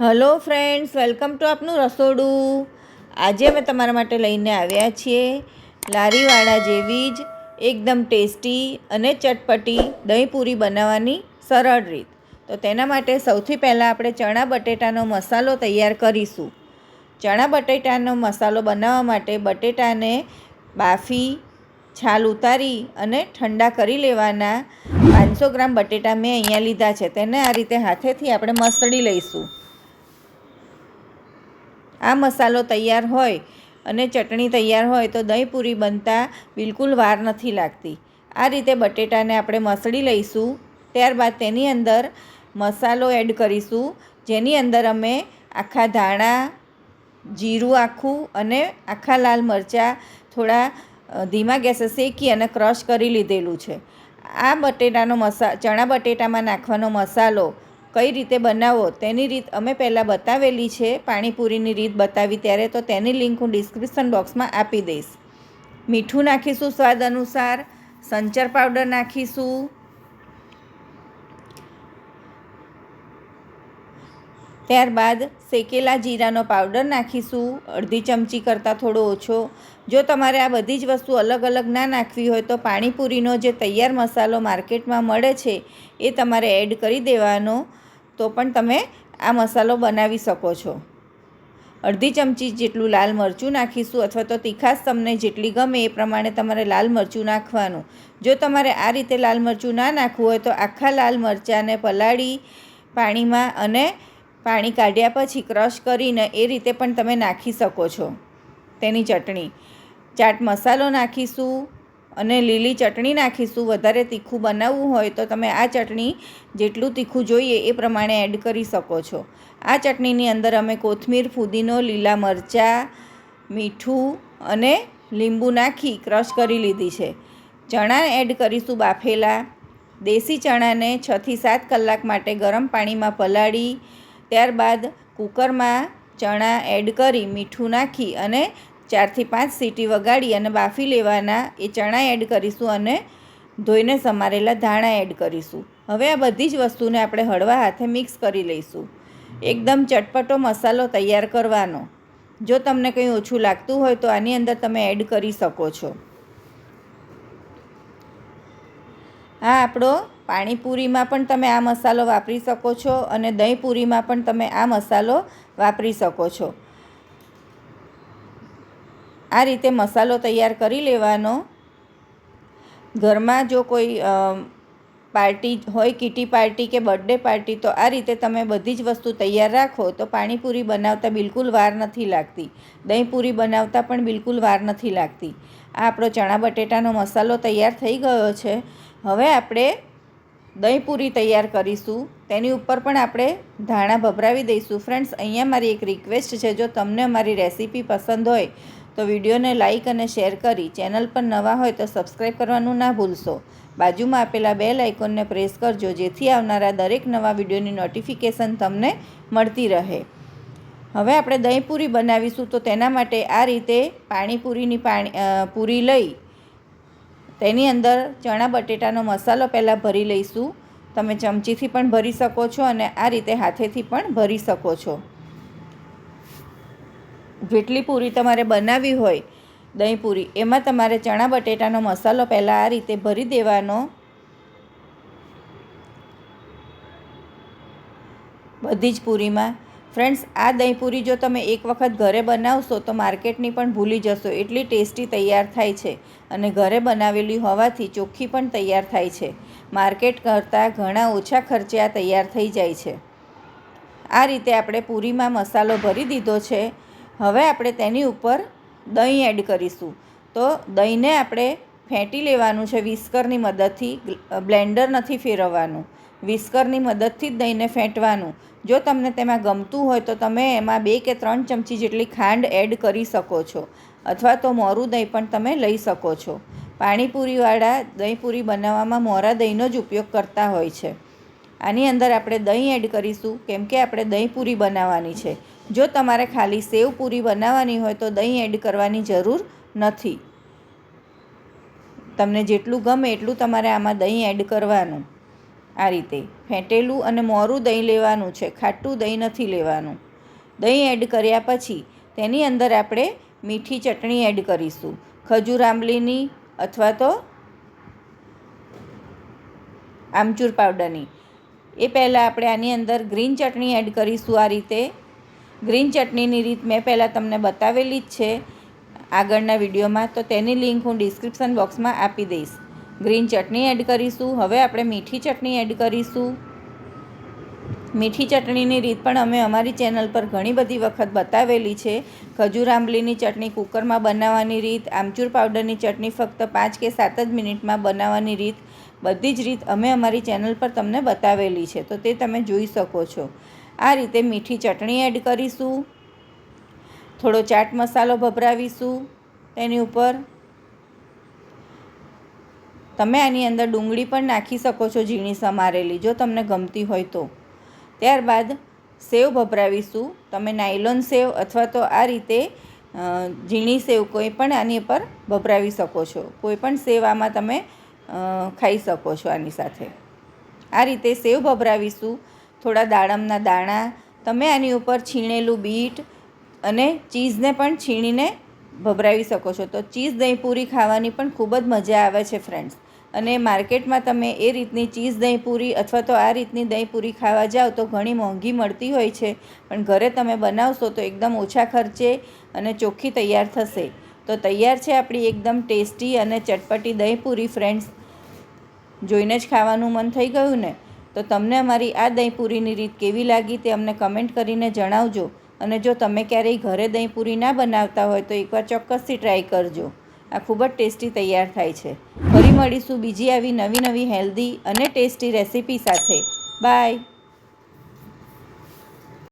Hello friends, welcome to આપનું રસોડું. આજે અમે તમારા માટે લઈને આવ્યા છીએ લારીવાળા જેવી જ એકદમ ટેસ્ટી અને ચટપટી દહીં પૂરી બનાવવાની સરળ રીત. તો તેના માટે સૌથી પહેલાં આપણે ચણા બટેટાનો મસાલો તૈયાર કરીશું. ચણા બટેટાનો મસાલો બનાવવા માટે બટેટાને બાફી, છાલ ઉતારી અને ઠંડા કરી લેવાના પાંચસો ગ્રામ બટેટા મેં અહીંયા લીધા છે. તેને આ રીતે હાથેથી આપણે મસળી લઈશું. આ મસાલો તૈયાર હોય અને ચટણી તૈયાર હોય તો દહીં પૂરી બનતા બિલકુલ વાર નથી લાગતી. આ રીતે બટેટાને આપણે મસળી લઈશું. ત્યારબાદ તેની અંદર મસાલો એડ કરીશું. જેની અંદર અમે આખા ધાણા, જીરું આખું અને આખા લાલ મરચાં થોડા ધીમા ગેસે શેકી અને ક્રશ કરી લીધેલું છે. આ બટેટાનો મસા, ચણા બટેટામાં નાખવાનો મસાલો કઈ રીતે બનાવો તેની રીત અમે પહેલાં બતાવેલી છે. પાણીપુરીની રીત બતાવી ત્યારે તો તેની લિંક હું ડિસ્ક્રિપ્શન બોક્સમાં આપી દઈશ. મીઠું નાખીશું સ્વાદ અનુસાર, સંચર પાવડર નાખીશું. ત્યારબાદ શેકેલા જીરાનો પાવડર નાખીશું. અડધી ચમચી કરતાં થોડો ઓછો. જો તમારે આ બધી જ વસ્તુ અલગ અલગ ના નાખવી હોય તો પાણીપુરીનો જે તૈયાર મસાલો માર્કેટમાં મળે છે એ તમારે એડ કરી દેવાનો. તો પણ તમે આ મસાલો બનાવી શકો છો. અડધી ચમચી જેટલું લાલ મરચું નાખીશું અથવા તો તીખાશ તમને જેટલી ગમે એ પ્રમાણે તમારે લાલ મરચું નાખવાનું. જો તમારે આ રીતે લાલ મરચું ના નાખવું હોય તો આખા લાલ મરચાંને પલાળી પાણીમાં અને પાણી કાઢ્યા પછી ક્રશ કરીને એ રીતે પણ તમે નાખી શકો છો. તેની ચટણી. ચાટ મસાલો નાખીશું. અને લીલી ચટણી નાખીશું. વધારે તીખું બનાવવું હોય તો તમે આ ચટણી જેટલું તીખું જોઈએ એ પ્રમાણે એડ કરી શકો છો. આ ચટણીની અંદર અમે કોથમીર, ફુદીનો, લીલા મરચાં, મીઠું અને લીંબુ નાખી ક્રશ કરી લીધી છે. ચણા એડ કરીશું બાફેલા. દેશી ચણાને છથી સાત કલાક માટે ગરમ પાણીમાં પલાળી, ત્યારબાદ કુકરમાં ચણા એડ કરી મીઠું નાખી અને ચારથી પાંચ સીટી વગાડી અને બાફી લેવાના એ ચણા એડ કરીશું અને ધોઈને સમારેલા ધાણા એડ કરીશું. હવે આ બધી જ વસ્તુને આપણે હળવા હાથે મિક્સ કરી લઈશું. એકદમ ચટપટો મસાલો તૈયાર કરવાનો. જો તમને કંઈ ઓછું લાગતું હોય તો આની અંદર તમે એડ કરી શકો છો. આ આપણો પાણીપુરીમાં પણ તમે આ મસાલો વાપરી શકો છો અને દહીં પૂરીમાં પણ તમે આ મસાલો વાપરી શકો છો. આ રીતે મસાલો તૈયાર કરી લેવાનો. ઘરમાં જો કોઈ પાર્ટી હોય, કીટી પાર્ટી કે બર્થડે પાર્ટી, તો આ રીતે તમે બધી જ વસ્તુ તૈયાર રાખો, તો પાણીપુરી બનાવતા બિલકુલ વાર નથી લાગતી. દહીંપુરી બનાવતા પણ બિલકુલ વાર નથી લાગતી. આ આપણો ચણા બટેટાનો મસાલો તૈયાર થઈ ગયો છે. હવે આપણે દહીંપુરી તૈયાર કરીશું. તેની ઉપર પણ આપણે ધાણા ભભરાવી દઈશું. ફ્રેન્ડ્સ, અહીંયા મારી એક રિક્વેસ્ટ છે. જો તમને મારી રેસીપી પસંદ હોય તો વિડીયોને લાઇક અને શેર કરી ચેનલ પર નવા હોય તો સબસ્ક્રાઈબ કરવાનું ના ભૂલશો. બાજુમાં આપેલા બે લાઇકોનને પ્રેસ કરજો, જેથી આવનારા દરેક નવા વિડીયોની નોટિફિકેશન તમને મળતી રહે. હવે આપણે દહીં પૂરી બનાવીશું, તો તેના માટે આ રીતે પાણીપુરીની પાણી પૂરી લઈ, તેની અંદર ચણા બટેટાનો મસાલો પહેલાં ભરી લઈશું. તમે ચમચીથી પણ ભરી શકો છો અને આ રીતે હાથેથી પણ ભરી શકો છો. જેટલી પૂરી તમારે બનાવવી હોય દહીં પૂરી એમાં તમારે ચણા બટેટાનો મસાલો પહેલાં આ રીતે ભરી દેવાનો. બધી જ પૂરીમાં. ફ્રેન્ડ્સ, આ દહીં પૂરી જો તમે એક વખત ઘરે બનાવશો તો માર્કેટની પણ ભૂલી જશો. એટલી ટેસ્ટી તૈયાર થાય છે અને ઘરે બનાવેલી હોવાથી ચોખ્ખી પણ તૈયાર થાય છે. માર્કેટ કરતાં ઘણા ઓછા ખર્ચે આ તૈયાર થઈ જાય છે. આ રીતે આપણે પૂરીમાં મસાલો ભરી દીધો છે. હવે આપણે તેની ઉપર દહીં એડ કરીશું. તો દહીંને આપણે ફેંટી લેવાનું છે, વિસ્કરની મદદથી બ્લેન્ડર નથી ફેરવવાનું. વિસ્કરની મદદથી જ દહીંને ફેંટવાનું. જો તમને તેમાં ગમતું હોય તો તમે એમાં બે કે ત્રણ ચમચી જેટલી ખાંડ એડ કરી શકો છો. અથવા તો મોરું દહીં પણ તમે લઈ શકો છો. પાણીપુરીવાળા દહીંપુરી બનાવવામાં મોરા દહીંનો જ ઉપયોગ કરતા હોય છે. આની અંદર આપણે દહીં એડ કરીશું. કેમ કે આપણે દહીં પૂરી બનાવવાની છે. જો તમારે ખાલી સેવ પૂરી બનાવવાની હોય તો દહીં એડ કરવાની જરૂર નથી. તમને જેટલું ગમે એટલું તમારે આમાં દહીં એડ કરવાનું. આ રીતે ફેંટેલું અને મોરું દહીં લેવાનું છે, ખાટું દહીં નથી લેવાનું. દહીં એડ કર્યા પછી તેની અંદર આપણે મીઠી ચટણી એડ કરીશું. ખજૂર આંબલીની અથવા તો આમચૂર પાવડરની. એ પહેલાં આપણે આની અંદર ગ્રીન ચટણી એડ કરીશું આ રીતે. ગ્રીન ચટણીની રીત મેં પહેલાં તમને બતાવેલી જ છે આગળના વિડીયોમાં, તો તેની લિંક હું ડિસ્ક્રિપ્શન બોક્સમાં આપી દઈશ. ગ્રીન ચટણી એડ કરીશું. હવે આપણે મીઠી ચટણી એડ કરીશું. મીઠી ચટણીની રીત પણ અમે અમારી ચેનલ પર ઘણી બધી વખત બતાવેલી છે. ખજૂર આંબલીની ચટણી કુકરમાં બનાવવાની રીત, આમચૂર પાવડરની ચટણી ફક્ત પાંચ કે સાત જ મિનિટમાં બનાવવાની રીત, બધી જ રીત અમે અમારી ચેનલ પર તમને બતાવેલી છે. તો તે તમે જોઈ શકો છો. આ રીતે મીઠી ચટણી એડ કરીશું. થોડો ચાટ મસાલો ભભરાવીશું તેની ઉપર. તમે આની અંદર ડુંગળી પણ નાખી શકો છો ઝીણી સમારેલી, જો તમને ગમતી હોય તો. ત્યારબાદ સેવ ભભરાવીશું. તમે નાયલોન સેવ અથવા તો આ રીતે ઝીણી સેવ કોઈ પણ આની પર ભભરાવી શકો છો. કોઈ પણ સેવ આમાં તમે ખાઈ શકો છો આની સાથે. આ રીતે સેવ ભભરાવીશું. થોડા દાડમના દાણા, તમે આની ઉપર છીણેલું બીટ અને ચીઝને પણ છીણીને ભભરાવી શકો છો. તો ચીઝ દહીં પૂરી ખાવાની પણ ખૂબ જ મજા આવે છે ફ્રેન્ડ્સ અને માર્કેટમાં તમે એ રીતની ચીઝ દહીં પૂરી અથવા તો આ રીતની દહીં પૂરી ખાવા જાઓ તો ઘણી મોંઘી મળતી હોય છે. પણ ઘરે તમે બનાવશો તો એકદમ ઓછા ખર્ચે અને ચોખ્ખી તૈયાર થશે. તો તૈયાર છે આપણી એકદમ ટેસ્ટી અને ચટપટી દહીં પૂરી ફ્રેન્ડ્સ જોઈને જ ખાવાનું મન થઈ ગયું ને? તો તમને અમારી આ દહીં પૂરીની રીત કેવી લાગી તે અમને કમેન્ટ કરીને જણાવજો. અને જો તમે ક્યારેય ઘરે દહીં પૂરી ના બનાવતા હોય તો એકવાર ચોક્કસથી ટ્રાય કરજો. આ ખૂબ જ ટેસ્ટી તૈયાર થાય છે. ફરી મળીશું બીજી આવી નવી નવી હેલ્ધી અને ટેસ્ટી રેસીપી સાથે. બાય.